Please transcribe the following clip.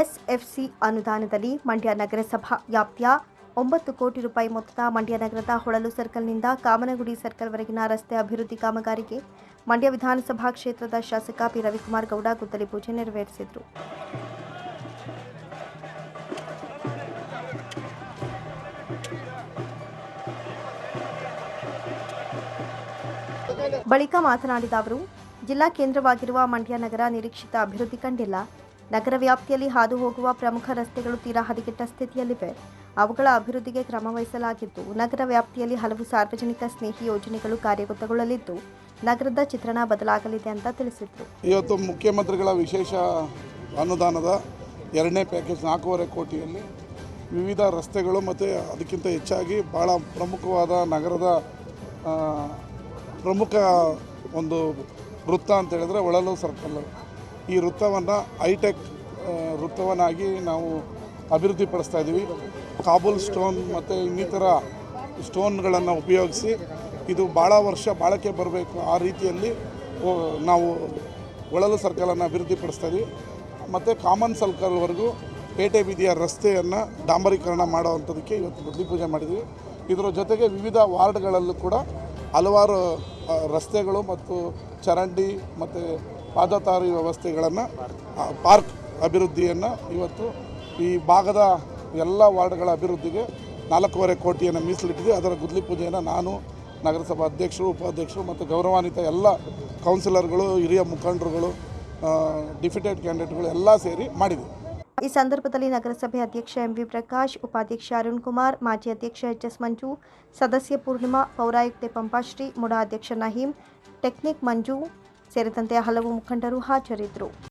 SFC ಅನುದಾನದಲ್ಲಿ ಮಂಡ್ಯ ನಗರಸಭಾ ವ್ಯಾಪ್ತಿಯ ಒಂಬತ್ತು ಕೋಟಿ ರೂಪಾಯಿ ಮೊತ್ತದ ಮಂಡ್ಯ ನಗರದ ಹೊಳಲು ಸರ್ಕಲ್ನಿಂದ ಕಾಮನಗುಡಿ ಸರ್ಕಲ್ವರೆಗಿನ ರಸ್ತೆ ಅಭಿವೃದ್ಧಿ ಕಾಮಗಾರಿಗೆ ಮಂಡ್ಯ ವಿಧಾನಸಭಾ ಕ್ಷೇತ್ರದ ಶಾಸಕ ಪಿ. ರವಿಕುಮಾರ್ ಗೌಡ ಗುದ್ದಲಿ ಪೂಜೆ ನೆರವೇರಿಸಿದರು. ಬಳಿಕ ಮಾತನಾಡಿದ ಅವರು, ಜಿಲ್ಲಾ ಕೇಂದ್ರವಾಗಿರುವ ಮಂಡ್ಯ ನಗರ ನಿರೀಕ್ಷಿತ ಅಭಿವೃದ್ಧಿ ಕಂಡಿಲ್ಲ. ನಗರ ವ್ಯಾಪ್ತಿಯಲ್ಲಿ ಹಾದು ಹೋಗುವ ಪ್ರಮುಖ ರಸ್ತೆಗಳು ತೀರಾ ಹದಗೆಟ್ಟ ಸ್ಥಿತಿಯಲ್ಲಿವೆ. ಅವುಗಳ ಅಭಿವೃದ್ಧಿಗೆ ಕ್ರಮ ವಹಿಸಲಾಗಿದ್ದು, ನಗರ ವ್ಯಾಪ್ತಿಯಲ್ಲಿ ಹಲವು ಸಾರ್ವಜನಿಕ ಸ್ನೇಹಿ ಯೋಜನೆಗಳು ಕಾರ್ಯಗತಗೊಳ್ಳಲಿದ್ದು, ನಗರದ ಚಿತ್ರಣ ಬದಲಾಗಲಿದೆ ಅಂತ ತಿಳಿಸಿದರು. ಇವತ್ತು ಮುಖ್ಯಮಂತ್ರಿಗಳ ವಿಶೇಷ ಅನುದಾನದ ಎರಡನೇ ಪ್ಯಾಕೇಜ್ ನಾಲ್ಕೂವರೆ ಕೋಟಿಯಲ್ಲಿ ವಿವಿಧ ರಸ್ತೆಗಳು ಮತ್ತು ಅದಕ್ಕಿಂತ ಹೆಚ್ಚಾಗಿ ಭಾಳ ಪ್ರಮುಖವಾದ ನಗರದ ಪ್ರಮುಖ ಒಂದು ವೃತ್ತ ಅಂತ ಹೇಳಿದ್ರೆ ಒಳಲು ಸರ್ಕಲ್ ಈ ವೃತ್ತವನ್ನು ಹೈಟೆಕ್ ವೃತ್ತವನ್ನಾಗಿ ನಾವು ಅಭಿವೃದ್ಧಿಪಡಿಸ್ತಾ ಇದ್ದೀವಿ. ಕಾಬೂಲ್ ಸ್ಟೋನ್ ಮತ್ತು ಇನ್ನಿತರ ಸ್ಟೋನ್ಗಳನ್ನು ಉಪಯೋಗಿಸಿ ಇದು ಭಾಳ ವರ್ಷ ಬಾಳಕೆ ಬರಬೇಕು ಆ ರೀತಿಯಲ್ಲಿ ನಾವು ಒಳಲು ಸರ್ಕಲನ್ನು ಅಭಿವೃದ್ಧಿಪಡಿಸ್ತಾ ಇದ್ದೀವಿ. ಮತ್ತು ಕಾಮನ್ ಸರ್ಕಲ್ವರೆಗೂ ಪೇಟೆ ಬೀದಿಯ ರಸ್ತೆಯನ್ನು ಡಾಂಬರೀಕರಣ ಮಾಡೋವಂಥದ್ದಕ್ಕೆ ಇವತ್ತು ಬುದ್ಧಿ ಪೂಜೆ ಮಾಡಿದ್ವಿ ಇದರ ಜೊತೆಗೆ ವಿವಿಧ ವಾರ್ಡ್ಗಳಲ್ಲೂ ಕೂಡ ಹಲವಾರು ರಸ್ತೆಗಳು ಮತ್ತು ಚರಂಡಿ ಮತ್ತು ಪಾದಚಾರಿ ವ್ಯವಸ್ಥೆಗಳನ್ನು ಪಾರ್ಕ್ ಅಭಿವೃದ್ಧಿಯನ್ನು ಇವತ್ತು ಈ ಭಾಗದ ಎಲ್ಲ ವಾರ್ಡ್ಗಳ ಅಭಿವೃದ್ಧಿಗೆ ನಾಲ್ಕೂವರೆ ಕೋಟಿಯನ್ನು ಮೀಸಲಿಟ್ಟಿದೆ. ಅದರ ಗುದ್ಲಿ ಪೂಜೆಯನ್ನು ನಾನು, ನಗರಸಭಾ ಅಧ್ಯಕ್ಷರು, ಉಪಾಧ್ಯಕ್ಷರು ಮತ್ತು ಗೌರವಾನ್ವಿತ ಎಲ್ಲ ಕೌನ್ಸಿಲರ್ಗಳು, ಹಿರಿಯ ಮುಖಂಡರುಗಳು ಡಿಫಿಟೆಡ್ ಕ್ಯಾಂಡಿಡೇಟ್ಗಳು ಎಲ್ಲ ಸೇರಿ ಮಾಡಿದ್ವಿ. ಈ ಸಂದರ್ಭದಲ್ಲಿ ನಗರಸಭೆ ಅಧ್ಯಕ್ಷ ಎಂವಿ ಪ್ರಕಾಶ್, ಉಪಾಧ್ಯಕ್ಷ ಅರುಣ್ ಕುಮಾರ್, ಮಾಜಿ ಅಧ್ಯಕ್ಷ ಎಚ್ ಎಸ್ ಮಂಜು, ಸದಸ್ಯ ಪೂರ್ಣಿಮಾ, ಪೌರಾಯುಕ್ತೆ ಪಂಪಾಶ್ರೀ, ಮುಡಾ ಅಧ್ಯಕ್ಷ ನಹೀಂ, ಟೆಕ್ನಿಕ್ ಮಂಜು ಸೇರಿದಂತೆ ಹಲವು ಮುಖಂಡರು ಹಾಜರಿದ್ದರು.